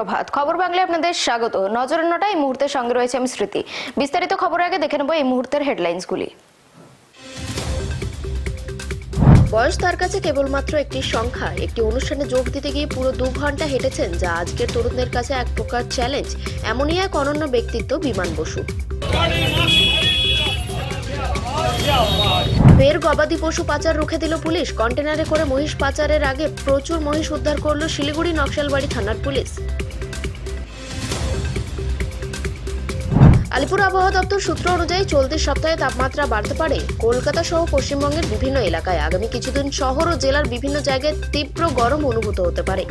সুপ্রভাত। খবর বাংলায় আপনাদের স্বাগত। নজরের নটা এই মুহূর্তের সঙ্গে রয়েছে আমি স্মৃতি। বিস্তারিত খবর আগে দেখে নেব এই মুহূর্তের হেডলাইন্সগুলি। বয়স তার কাছে কেবলমাত্র একটি সংখ্যা। একটি অনুষ্ঠানে যোগ দিতে গিয়ে পুরো দু ঘণ্টা হেঁটেছেন, যা আজকের তরুণদের কাছে এক প্রকার চ্যালেঞ্জ এমনই এক অনন্য ব্যক্তিত্ব বিমান বসু। ফের গবাদি পশু পাচার রুখে দিল পুলিশ। কন্টেনারে করে মহিষ পাচারের আগে প্রচুর মহিষ উদ্ধার করল শিলিগুড়ি নকশালবাড়ি থানার পুলিশ। আলিপুর আবহাওয়া দপ্তর সূত্র অনুযায়ী চলতি সপ্তাহে তাপমাত্রা বাড়তে পারে। কলকাতা সহ পশ্চিমবঙ্গের বিভিন্ন এলাকায় আগামী কিছুদিন শহর ও জেলার বিভিন্ন জায়গায় তীব্র গরম অনুভূত হতে পারে।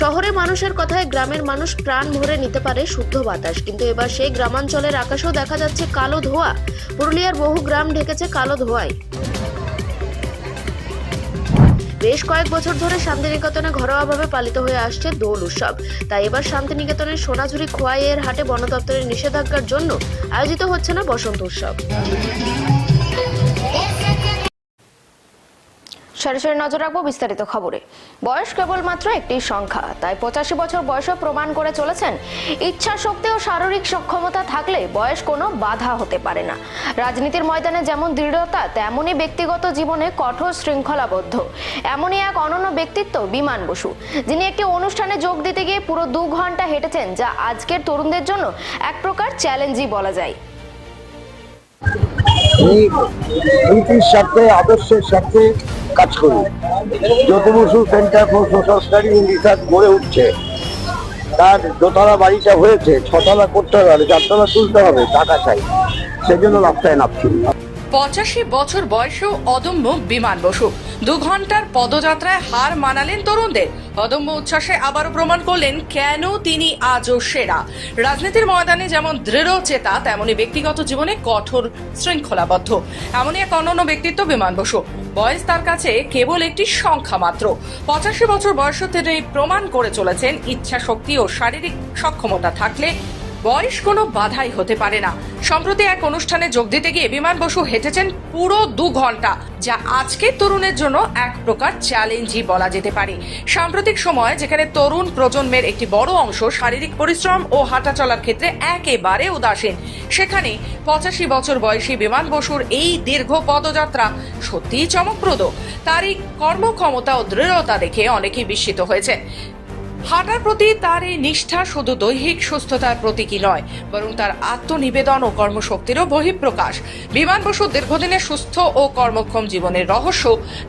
শহরে মানুষের কথায় গ্রামের মানুষ প্রাণ ভরে নিতে পারে শুদ্ধ বাতাস। কিন্তু এবার সেই গ্রামাঞ্চলের আকাশেও দেখা যাচ্ছে কালো ধোঁয়া। পুরুলিয়ার বহু গ্রাম ঢেকেছে কালো ধোঁয়ায়। বেশ কয়েক বছর ধরে শান্তিনিকেতনে ঘরোয়াভাবে পালিত হয়ে আসছে দোল উৎসব। তাই এবার শান্তিনিকেতনের সোনাঝুরি খোয়াইয়ের হাটে বন দপ্তরের নিষেধাজ্ঞার জন্য আয়োজিত হচ্ছে না বসন্ত উৎসব। সরাসরি নজর রাখব বিস্তারিত খবরে। বয়স কেবলমাত্র একটি সংখ্যা, তাই পঁচাশি বছর বয়সও প্রমাণ করে চলেছেন ইচ্ছা শক্তি ও শারীরিক সক্ষমতা থাকলে বয়স কোনো বাধা হতে পারে না। রাজনীতির ময়দানে যেমন দৃঢ়তা তেমনই ব্যক্তিগত জীবনে কঠোর শৃঙ্খলাবদ্ধ। এমনই এক অনন্য ব্যক্তিত্ব বিমান বসু, যিনি একটি অনুষ্ঠানে যোগ দিতে গিয়ে পুরো দু ঘণ্টা হেঁটেছেন, যা আজকের তরুণদের জন্য এক প্রকার চ্যালেঞ্জই বলা যায়। নীতির সাথে আদর্শের কাজ করি। Jyoti Basu centre for social study research গড়ে উঠছে। তার দোতলা বাড়িটা হয়েছে, ছতলা করতে হবে চারতলা তুলতে হবে, টাকা চাই। সেজন্য রাস্তায় নামছি। পঁচাশি বছর বয়সেও অদম্য বিমান বসু। দু ঘণ্টার পদযাত্রায় হার মানালেন তরুণদের। অদম্য উচ্ছ্বাসে আবারও প্রমাণ করলেন কেন তিনি আজও সেরা। রাজনীতির ময়দানে যেমন দৃঢ় চেতা, তেমনি ব্যক্তিগত জীবনে কঠোর শৃঙ্খলাবদ্ধ। এমনই এক অনন্য ব্যক্তিত্ব বিমান বসু। বয়স তার কাছে কেবল একটি সংখ্যা মাত্র। পঁচাশি বছর বয়সে তিনি প্রমাণ করে চলেছেন ইচ্ছা শক্তি ও শারীরিক সক্ষমতা থাকলে বয়স কোনো বাধাই হতে পারে না। সম্প্রতি এক অনুষ্ঠানে যোগ দিতে গিয়ে বিমান বসু হেঁটেছেন পুরো দু ঘণ্টা, যা আজকের তরুণের জন্য এক প্রকার চ্যালেঞ্জই বলা যেতে পারে। সাম্প্রতিক সময় যেখানে তরুণ প্রজন্মের একটি বড় অংশ শারীরিক পরিশ্রম ও হাঁটা চলার ক্ষেত্রে একেবারে উদাসীন, সেখানে পঁচাশি বছর বয়সী বিমান বসুর এই দীর্ঘ পদযাত্রা সত্যিই চমকপ্রদ। তার এই কর্মক্ষমতা ও দৃঢ়তা দেখে অনেকেই বিস্মিত হয়েছে হাঁটার প্রতি তার এই নিষ্ঠা শুধু দৈহিক সুস্থতার প্রতীকী নয়, বরং তার আত্মনিবেদন ও কর্মশক্তিরও বহিঃপ্রকাশ। বিমান বসু দীর্ঘদিনের সুস্থ ও কর্মক্ষম জীবনের রহস্য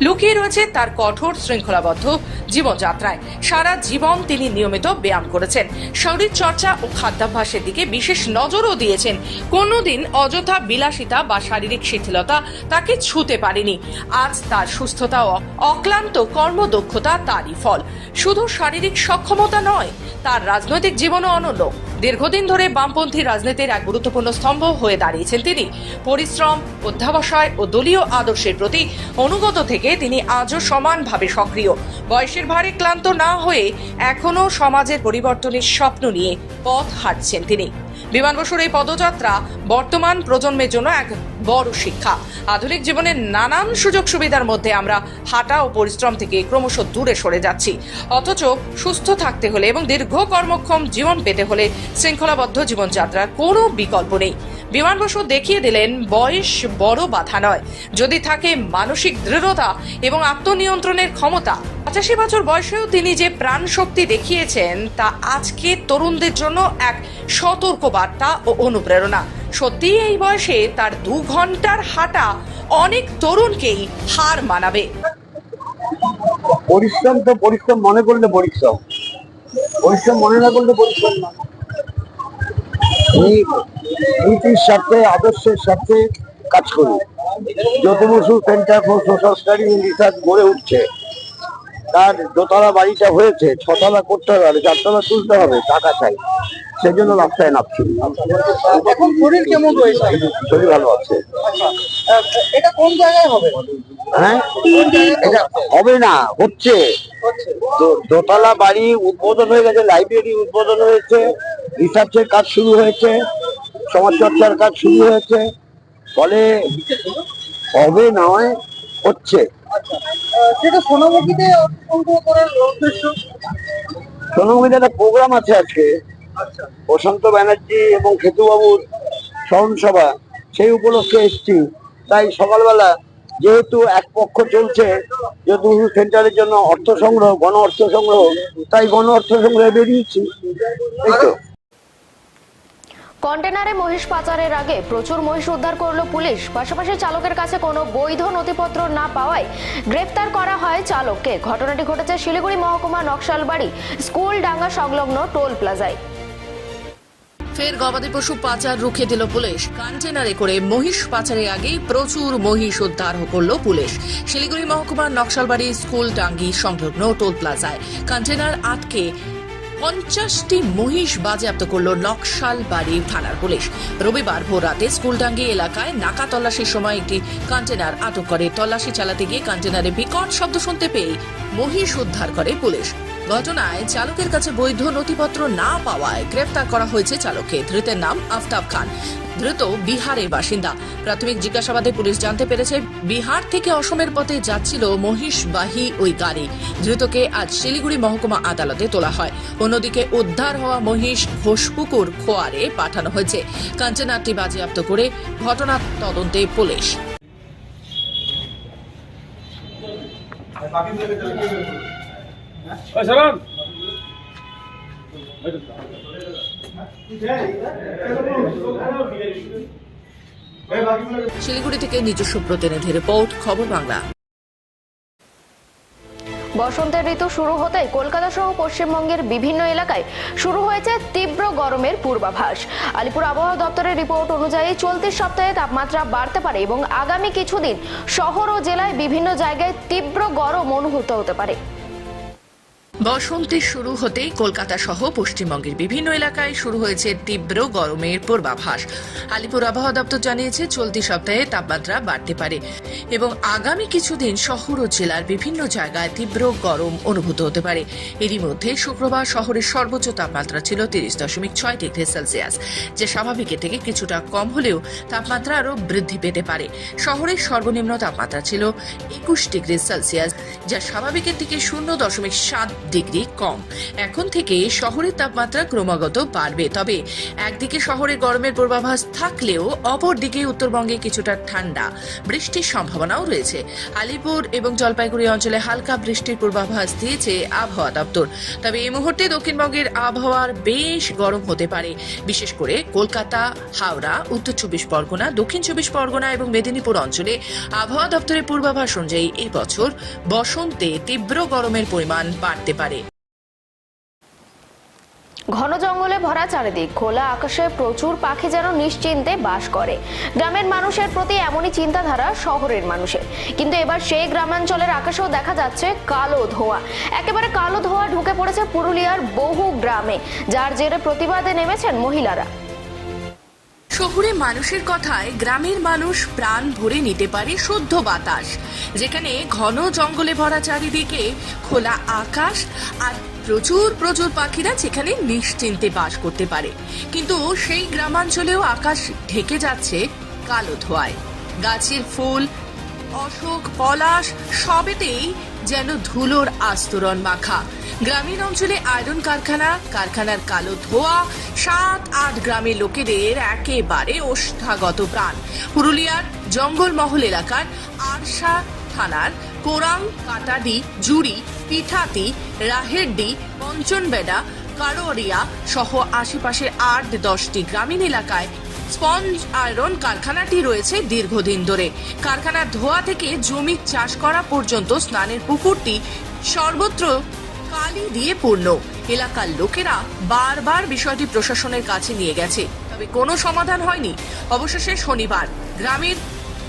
লুকিয়ে রয়েছে তার কঠোর শৃঙ্খলাবদ্ধ জীবনযাত্রায়। সারা জীবন তিনি নিয়মিত ব্যায়াম করেছেন। শরীর চর্চা ও খাদ্যাভ্যাসের দিকে বিশেষ নজরও দিয়েছেন। কোনোদিন অযথা বিলাসিতা বা শারীরিক শিথিলতা তাকে ছুতে পারেনি। আজ তার সুস্থতা ও অক্লান্ত কর্মদক্ষতা তারই ফল। শুধু শারীরিক সক্ষমতা নয়, তার রাজনৈতিক জীবনও অনন্য। দীর্ঘদিন ধরে বামপন্থী রাজনীতির এক গুরুত্বপূর্ণ স্তম্ভ হয়ে দাঁড়িয়েছেন তিনি। পরিশ্রম, অধ্যাবসায় ও দলীয় আদর্শের প্রতি অনুগত থেকে তিনি আজও সমানভাবে সক্রিয়। বয়সের ভারে ক্লান্ত না হয়ে এখনও সমাজের পরিবর্তনের স্বপ্ন নিয়ে পথ হাঁটছেন তিনি। বিমান বসুর এই পদযাত্রা বর্তমান প্রজন্মের জন্য এক বড় শিক্ষা। আধুনিক জীবনের নানান সুযোগ সুবিধার মধ্যে আমরা হাঁটা ও পরিশ্রম থেকে ক্রমশ দূরে সরে যাচ্ছি। অথচ সুস্থ থাকতে হলে এবং দীর্ঘ কর্মক্ষম জীবন পেতে হলে শৃঙ্খলাবদ্ধ জীবনযাত্রার কোনো বিকল্প নেই। বিমান বসু দেখিয়ে দিলেন, বয়স বড় বাধা নয়। যদি থাকে মানসিক দৃঢ়তা এবং আত্মনিয়ন্ত্রণের ক্ষমতা। পঁচাশি বছর বয়সেও তিনি যে প্রাণ শক্তি দেখিয়েছেন, তা আজকে তরুণদের জন্য এক সতর্ক বার্তা ও অনুপ্রেরণা। সত্যি এই বয়সে তার দু ঘণ্টার হাঁটা অনেক তরুণকেই হার মানাবে। পরিশ্রম তো পরিশ্রম মনে করলে পরিশ্রম। পরিশ্রম মনে না করলে পরিশ্রম না। নীতির সাথে, আদর্শের সাথে কাজ করি। Jyoti Basu centre for social study in research গড়ে উঠছে তার দোতলা বাড়িটা হয়েছে ছতলা করতে হবে চারতলা তুলতে হবে টাকা চাই। সেজন্য রাস্তায় নামছি। এখন শরীর কেমন রয়েছে? শরীর ভালো আছে। আহ, এটা কোন জায়গায় হবে? হ্যাঁ? এটা হবে না হচ্ছে। দোতলা বাড়ি উদ্বোধন হয়ে গেছে লাইব্রেরি উদ্বোধন হয়েছে রিসার্চের কাজ শুরু হয়েছে সমাজ চর্চার কাজ শুরু হয়েছে। ফলে হবে নয় হচ্ছে। আচ্ছা সেটা সোনামুখীতে সংগ্রহ করার উদ্দেশ্য? সোনামুখীতে একটা প্রোগ্রাম আছে আজকে। আচ্ছা। প্রশান্ত ব্যানার্জি এবং খেতুবাবুর স্মরণ সভা সেই উপলক্ষে এসছি। তাই সকালবেলা যেহেতু এক পক্ষ চলছে যেহেতু সেন্টারের জন্য অর্থ সংগ্রহ গণ অর্থ সংগ্রহ তাই গণ অর্থ সংগ্রহে বেরিয়েছি। এই তো। কন্টেনারে মহিষ পাচারের আগে প্রচুর মহিষ উদ্ধার করল পুলিশ। পাশাপাশি চালকের কাছে কোনো বৈধ নথিপত্র না পাওয়ায় গ্রেপ্তার করা হয় চালককে। ঘটনাটি ঘটেছে শিলিগুড়ি মহকুমা নকশালবাড়ি স্কুল ডাঙ্গা সংলগ্ন টোল প্লাজায়। ফের গবাদি পশু পাচার রুখে দিল পুলিশ। কন্টেনারে করে মহিষ পাচারের আগেই প্রচুর মহিষ উদ্ধার করল পুলিশ। শিলিগুড়ি মহকুমার নকশালবাড়ি স্কুল ডাঙ্গি সংলগ্ন টোল প্লাজায়। কন্টেনার আটকে পঞ্চাশটি মহিষ বাজেয়াপ্ত করল নকশাল বাড়ি থানার পুলিশ। রবিবার ভোর রাতে স্কুলডাঙ্গি এলাকায় নাকা তল্লাশির সময় একটি কন্টেনার আটক করে। তল্লাশি চালাতে গিয়ে কন্টেনারে বিকট শব্দ শুনতে পেয়ে মহিষ উদ্ধার করে পুলিশ। ঘটনায় চালকের কাছে বৈধ নথিপত্র না পাওয়ায় গ্রেফতার করা হয়েছে চালককে। ধৃতের নাম আফতাব খান। ধৃত বিহারের বাসিন্দা। প্রাথমিক জিজ্ঞাসাবাদে পুলিশ জানতে পেরেছে, বিহার থেকে অসমের পথে যাচ্ছিল মহিষবাহী ওই গাড়ি। ধৃতকে আজ শিলিগুড়ি মহকুমা আদালতে তোলা হয়। অন্যদিকে উদ্ধার হওয়া মহিষ ঘোষপুকুর খোয়ারে পাঠানো হয়েছে। কন্টেনারটি বাজেয়াপ্ত করে ঘটনা তদন্তে পুলিশ। ওই শিলিগুড়ি থেকে নিজস্ব প্রতিনিধি রিপোর্ট খবর বাংলা। বসন্তের ঋতু শুরু হতেই কলকাতা সহ পশ্চিমবঙ্গের বিভিন্ন এলাকায় শুরু হয়েছে তীব্র গরমের পূর্বাভাস। আলিপুর আবহাওয়া দপ্তরের রিপোর্ট অনুযায়ী চলতি সপ্তাহে তাপমাত্রা বাড়তে পারে এবং আগামী কিছুদিন শহর ও জেলায় বিভিন্ন জায়গায় তীব্র গরম অনুভূত হতে পারে। বসন্তের শুরু হতেই কলকাতা সহ পশ্চিমবঙ্গের বিভিন্ন এলাকায় শুরু হয়েছে তীব্র গরমের পূর্বাভাস। আলিপুর আবহাওয়া দপ্তর জানিয়েছে, চলতি সপ্তাহে তাপমাত্রা বাড়তে পারে এবং আগামী কিছুদিন শহর ও জেলার বিভিন্ন জায়গায় তীব্র গরম অনুভূত হতে পারে। এরই মধ্যে শুক্রবার শহরের সর্বোচ্চ তাপমাত্রা ছিল তিরিশ দশমিক ছয় ডিগ্রি সেলসিয়াস, যা স্বাভাবিকের থেকে কিছুটা কম হলেও তাপমাত্রা আরও বৃদ্ধি পেতে পারে। শহরের সর্বনিম্ন তাপমাত্রা ছিল একুশ ডিগ্রি সেলসিয়াস, যা স্বাভাবিকের থেকে শূন্য দশমিক সাত ডিগ্রি কম। এখন থেকে শহরের তাপমাত্রা ক্রমাগত বাড়বে। তবে একদিকে শহরে গরমের পূর্বাভাস থাকলেও অপরদিকে উত্তরবঙ্গে কিছুটা ঠান্ডা। বৃষ্টির সম্ভাবনাও রয়েছে। আলিপুর এবং জলপাইগুড়ি অঞ্চলে হালকা বৃষ্টির পূর্বাভাস দিয়েছে আবহাওয়া দপ্তর। তবে এই মুহূর্তে দক্ষিণবঙ্গের আবহাওয়ার বেশ গরম হতে পারে। বিশেষ করে কলকাতা, হাওড়া, উত্তর চব্বিশ পরগনা, দক্ষিণ চব্বিশ পরগনা এবং মেদিনীপুর অঞ্চলে আবহাওয়া দপ্তরের পূর্বাভাস অনুযায়ী এবছর বসন্তে তীব্র গরমের পরিমাণ বাড়তে পারে। ঘন জঙ্গলে ভরা চারিদিক, খোলা আকাশে প্রচুর পাখি যেন নিশ্চিন্তে বাস করে। গ্রামের মানুষের প্রতি এমনই চিন্তাধারা শহরের মানুষের। কিন্তু এবার সেই গ্রামাঞ্চলের আকাশেও দেখা যাচ্ছে কালো ধোঁয়া। একেবারে কালো ধোঁয়া ঢুকে পড়েছে পুরুলিয়ার বহু গ্রামে, যার জেরে প্রতিবাদে নেমেছেন মহিলারা। শহুরে মানুষের কথায় গ্রামের মানুষ প্রাণ ভরে নিতে পারে শুদ্ধ বাতাস, যেখানে ঘন জঙ্গলে ভরা চারিদিকে খোলা আকাশ আর প্রচুর প্রচুর পাখিরা সেখানে নিশ্চিন্তে বাস করতে পারে। কিন্তু সেই গ্রামাঞ্চলেও আকাশ ঢেকে যাচ্ছে কালো ধোঁয়ায়। গাছের ফুল, অশোক, পলাশ সবেতেই যেন ধুলোর আস্তরণ মাখা। গ্রামীণ অঞ্চলে আয়রন কারখানা, কারখানার কালো ধোয়া, সাত, আট গ্রামের লোকেদের একেবারে ওষ্ঠাগত প্রাণ। পুরুলিয়ার জঙ্গলমহল এলাকার আরশা থানার কোরাং কাটাডি, জুড়ি, পিঠাতি রাহেরডি পঞ্চনবেডা কারোরিয়া সহ আশেপাশের আট দশটি গ্রামীণ এলাকায় স্পঞ্জ আয়রন কারখানাটি রয়েছে দীর্ঘদিন ধরে। কারখানার ধোয়া থেকে জমি চাষ করা পর্যন্ত স্নানের পুকুরটি সর্বত্র কালি দিয়ে পূর্ণ। এলাকার লোকেরা বারবার বিষয়টি প্রশাসনের কাছে নিয়ে গেছে। তবে কোনো সমাধান হয়নি। অবশেষে শনিবার গ্রামের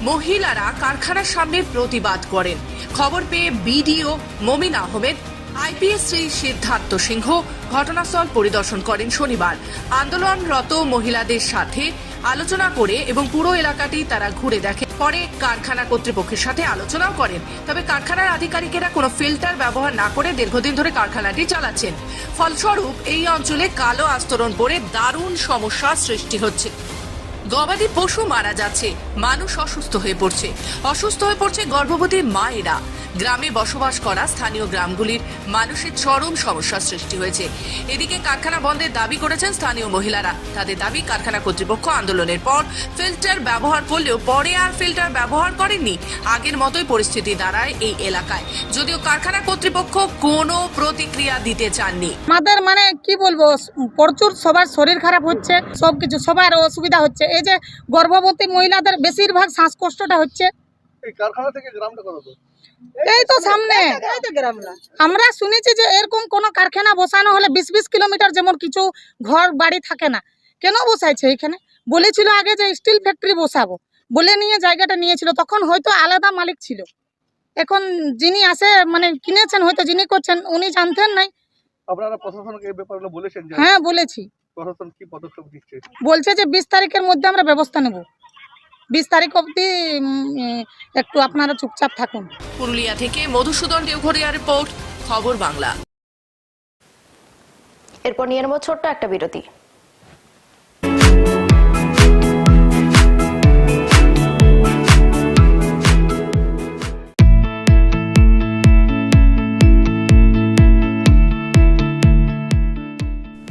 মহিলারা কারখানার সামনে প্রতিবাদ করেন। খবর পেয়ে বিডিও মমিন আহমেদ আইপিএস শ্রী সিদ্ধার্থ সিংহ ঘটনাস্থল পরিদর্শন করেন শনিবার। আন্দোলনরত মহিলাদের সাথে আলোচনা করে এবং পুরো এলাকাটি তারা ঘুরে দেখে। পরে কারখানা কর্তৃপক্ষের সাথে আলোচনাও করেন। তবে কারখানার আধিকারিকেরা কোনো ফিল্টার ব্যবহার না করে দীর্ঘদিন ধরে কারখানাটি চালাচ্ছেন। ফলস্বরূপ, এই অঞ্চলে কালো আস্তরণ পড়ে দারুণ সমস্যার সৃষ্টি হচ্ছে। গবাদি পশু মারা যাচ্ছে। মানুষ অসুস্থ হয়ে পড়ছে। অসুস্থ হয়ে পড়ছে গর্ভবতী মায়েরা। গ্রামে বসবাস করা স্থানীয় গ্রামগুলির মানুষের চরম সমস্যার সৃষ্টি হয়েছে। এদিকে কারখানা বন্ধের দাবি করেছেন স্থানীয় মহিলারা। তাদের দাবি, কারখানা কর্তৃপক্ষ আন্দোলনের পর ফিল্টার ব্যবহার করলেও পরে আর ফিল্টার ব্যবহার করেননি। আগের মতোই পরিস্থিতি দাঁড়ায় এই এলাকায়। যদিও কারখানা কর্তৃপক্ষ কোনো প্রতিক্রিয়া দিতে চাননি। আমাদের মানে কি বলব? প্রচুর সবার শরীর খারাপ হচ্ছে সব কিছু সবার অসুবিধা হচ্ছে। এই যে গর্ভবতী মহিলাদের বেশিরভাগ শ্বাসকষ্টটা হচ্ছে। এই কারখানা থেকে গ্রামটা কত দূর? এই তো সামনে। আমরা শুনেছি যে এরকম কোনো কারখানা বসানো হলে বিশ বিশ কিলোমিটার যেমন কিছু ঘর বাড়ি থাকে না কেন বসাইছে এখানে? বলেছিল আগে যে স্টিল ফ্যাক্টরি বসাবো। বলে নিয়ে জায়গাটা নিয়েছিল তখন হয়তো আলাদা মালিক ছিল। এখন যিনি আসে মানে কিনেছেন হয়তো যিনি করছেন উনি জানতেন নাই। আপনারা প্রশাসনকে এই ব্যাপারগুলো বলেছেন হ্যাঁ বলেছি। প্রশাসন কি পদক্ষেপ দিচ্ছে বলছে যে বিশ তারিখের মধ্যে আমরা ব্যবস্থা নেব। বিশ তারিখ অবধি উম, একটু আপনারা চুপচাপ থাকুন। পুরুলিয়া থেকে মধুসূদন দেওঘরিয়া রিপোর্ট খবর বাংলা। এরপর নিয়ে নেব ছোট্ট একটা বিরতি।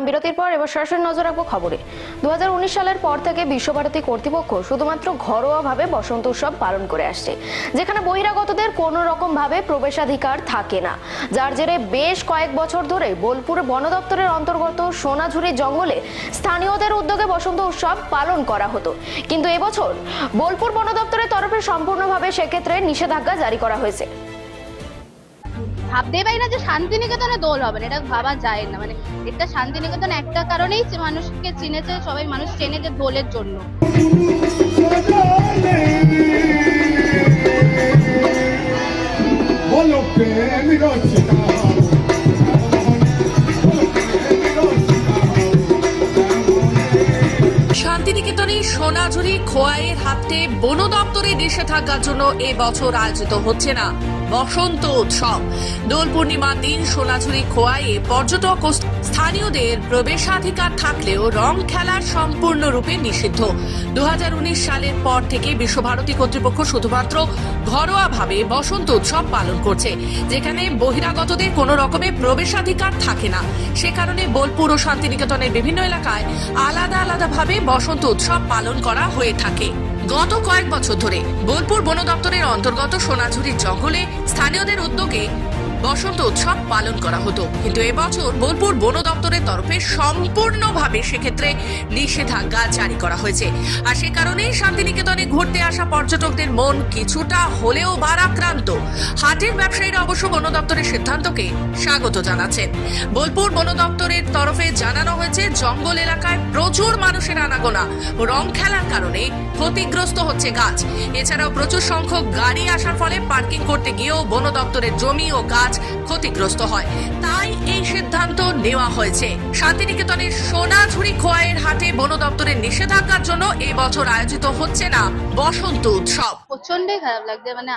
ফিরে বিরতির পর এবার সরাসরি নজর রাখব খবরে। দুহাজার উনিশ সালের পর থেকে বিশ্বভারতী কর্তৃপক্ষ শুধুমাত্র ঘরোয়াভাবে বসন্ত উৎসব পালন করে আসছে, যেখানে বহিরাগতদের কোনো রকম ভাবে প্রবেশাধিকার থাকে না। যার জেরে বেশ কয়েক বছর ধরে বোলপুর বন দপ্তরের অন্তর্গত সোনাঝুরি জঙ্গলে স্থানীয়দের উদ্যোগে বসন্ত উৎসব পালন করা হতো। কিন্তু এবছর বোলপুর বন দপ্তরের তরফে সম্পূর্ণভাবে সেক্ষেত্রে নিষেধাজ্ঞা জারি করা হয়েছে। ভাবতে পারি না যে শান্তিনিকেতনে দোল হবে না এটা ভাবা যায় না। মানে এটা শান্তিনিকেতন একটা কারণেই মানুষকে চিনেছে সবাই মানুষ চেনে যে দোলের জন্য। বলো শান্তিনিকেতনে সোনাঝুরি খোয়াইয়ের হাতে বন দপ্তরে দেশে থাকার জন্য এবছর আয়োজিত হচ্ছে না। বসন্ত উৎসব। দোল পূর্ণিমার দিন সোনাঝুরি খোয়াইয়ে পর্যটক ও স্থানীয়দের প্রবেশাধিকার থাকলেও রং খেলা সম্পূর্ণরূপে নিষিদ্ধ। দু হাজার উনিশ সালের পর থেকে বিশ্বভারতী কর্তৃপক্ষ শুধুমাত্র ঘরোয়াভাবে বসন্ত উৎসব পালন করছে, যেখানে বহিরাগতদের কোনো রকমের প্রবেশাধিকার থাকে না। সে কারণে বোলপুর ও শান্তিনিকেতনের বিভিন্ন এলাকায় আলাদা আলাদাভাবে বসন্ত উৎসব পালন করা হয়ে থাকে। গত কয়েক বছর ধরে বোলপুর বন দপ্তরের অন্তর্গত সোনাঝুরির জঙ্গলে স্থানীয়দের উদ্যোগে বসন্ত উৎসব পালন করা হতো। কিন্তু এবছর বোলপুর বন দপ্তরের তরফে সম্পূর্ণভাবে সেক্ষেত্রে নিষেধাজ্ঞা জারি করা হয়েছে। আর সে কারণেই শান্তিনিকেতনে ঘুরতে আসা পর্যটকদের মন কিছুটা হলেও বারাক্রান্ত হাটের ব্যবসায়ীরা অবশ্য বন দপ্তরের সিদ্ধান্তকে স্বাগত জানাচ্ছেন। বোলপুর বন দপ্তরের তরফে জানানো হয়েছে, জঙ্গল এলাকায় প্রচুর মানুষের আনাগোনা রং খেলার কারণে ক্ষতিগ্রস্ত হচ্ছে গাছ। এছাড়াও প্রচুর সংখ্যক গাড়ি আসার ফলে পার্কিং করতে গিয়েও বন দপ্তরের জমি ও গাছ ক্ষতিগ্রস্ত হয়। তাই এই সিদ্ধান্ত নেওয়া হয়েছে। শান্তিনিকেতনের সোনাঝুরি খোয়াইয়ের হাটে বন দপ্তরের নিষেধাজ্ঞার জন্য এই বছর আয়োজিত হচ্ছে না বসন্ত উৎসব। প্রচন্ডই খারাপ লাগছে মানে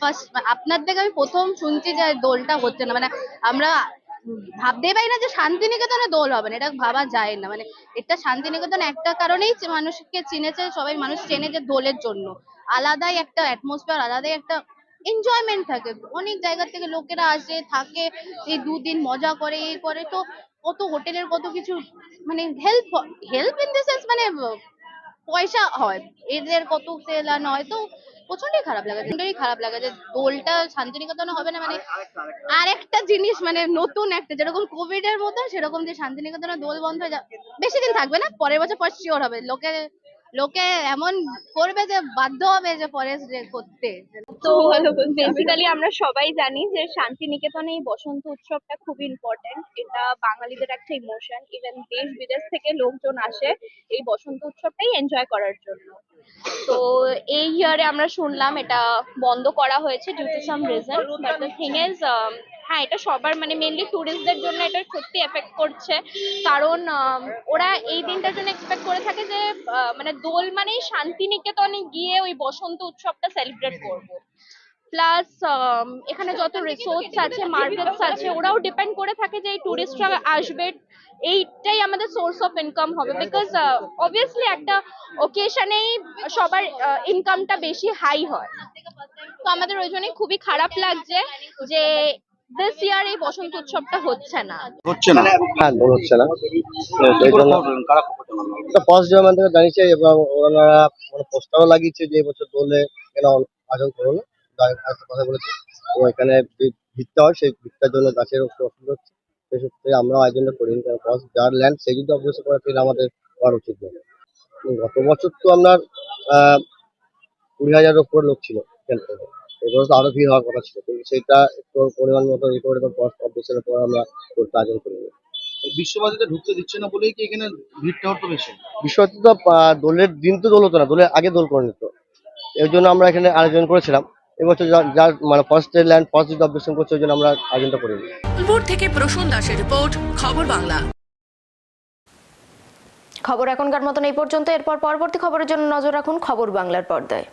ফার্স্ট আপনার থেকে আমি প্রথম শুনছি যে দোলটা হচ্ছে না। মানে আমরা ভাবতেই পারি না যে শান্তিনিকেতনে দোল হবে না, এটা ভাবা যায় না। মানে এটা শান্তিনিকেতন একটা কারণেই মানুষকে চিনেছে, সবাই মানুষ চেনে যে দোলের জন্য। আলাদাই একটা অ্যাটমসফিয়ার আলাদাই একটা এনজয়মেন্ট থাকে। অনেক জায়গা থেকে লোকেরা আসে থাকে এই দুদিন মজা করে এই করে। তো কত হোটেলের কত কিছু মানে help help in the sense মানে পয়সা হয়। এদের কত সেল আর নয় তো প্রচন্ডই খারাপ লাগে প্রচন্ডই খারাপ লাগে যে দোলটা শান্তিনিকেতনে হবে না মানে আরেকটা জিনিস মানে নতুন একটা যেরকম কোভিড এর মতো সেরকম যে শান্তিনিকেতনে দোল বন্ধ হয়ে যাবে বেশি দিন থাকবে না পরের বছর পর শিওর হবে। লোকে লোকে এমন করবে যে বাধ্য হবে যে ফরেস্ট যে করতে। তো বেসিক্যালি আমরা সবাই জানি যে শান্তিনিকেতনে এই বসন্ত উৎসবটা খুব ইম্পর্টেন্ট এটা বাঙালিদের একটা ইমোশন ইভেন দেশ বিদেশ থেকে লোকজন আসে এই বসন্ত উৎসবটাই এনজয় করার জন্য। তো এই ইয়ারে আমরা শুনলাম এটা বন্ধ করা হয়েছে due to some reason but the thing is হ্যাঁ এটা সবার মানে মেনলি ট্যুরিস্টদের জন্য এটা সত্যি এফেক্ট করছে। কারণ ওরা এই দিনটার জন্য এক্সপেক্ট করে থাকে যে মানে দোল মানেই শান্তিনিকেতনে গিয়ে ওই বসন্ত উৎসবটা সেলিব্রেট করব। প্লাস এখানে যত রিসোর্টস আছে মার্কেটস আছে, ওরাও ডিপেন্ড করে থাকে যে এই টুরিস্টরা আসবে। এইটাই আমাদের সোর্স অফ ইনকাম হবে। বিকজ অবভিয়াসলি একটা ওকেশনেই সবার ইনকামটা বেশি হাই হয়। তো আমাদের ওই জন্যই খুবই খারাপ লাগছে যে দিস ইয়ার এই বসন্ত উৎসবটা হচ্ছে না। হচ্ছে না। হ্যাঁ হচ্ছে না। জার্মান থেকে জানিয়েছে এবং ওনারা মানে পোস্টারও লাগিয়েছে যে এবছর দোলে কেন আয়োজন করো না। কথা বলেছে। তো এখানে যে ভিড়টা হয় সেই ভিড়টার জন্য গাছের অসুবিধা হচ্ছে। সেই সূত্রে আমরা আয়োজনটা করিনি কারণ ফার্স্ট যার ল্যান্ড সেই যদি অবশ্য করে তাহলে আমাদের করা উচিত নয়। গত বছর তো আপনার আহ কুড়ি হাজারের উপর লোক ছিল। ক্যাম্পে এগুলো তো আরও ভিড় হওয়ার কথা ছিল কিন্তু সেটা একটু পরিমাণ মতো ই করে অফিসের উপর আমরা দোলটা আয়োজন করিনি বিশ্ববাসীতে ঢুকতে দিচ্ছে না বলেই কি এখানে ভিড়টা হতো বেশি? তো আহ, দোলের দিন তো দোল হতো না দোলের আগে দোল করে নিত। এর জন্য আমরা এখানে আয়োজন করেছিলাম। এবছর যার মানে ফার্স্ট ল্যান্ড ফার্স্ট যদি অবজেকশন করছে ওই জন্য আমরা আয়োজনটা করিনি। বোলপুর থেকে প্রসূন দাসের রিপোর্ট খবর বাংলা। খবর এখনকার মতন এই পর্যন্ত এরপর পরবর্তী খবরের জন্য নজর রাখুন খবর বাংলার পর্দায়।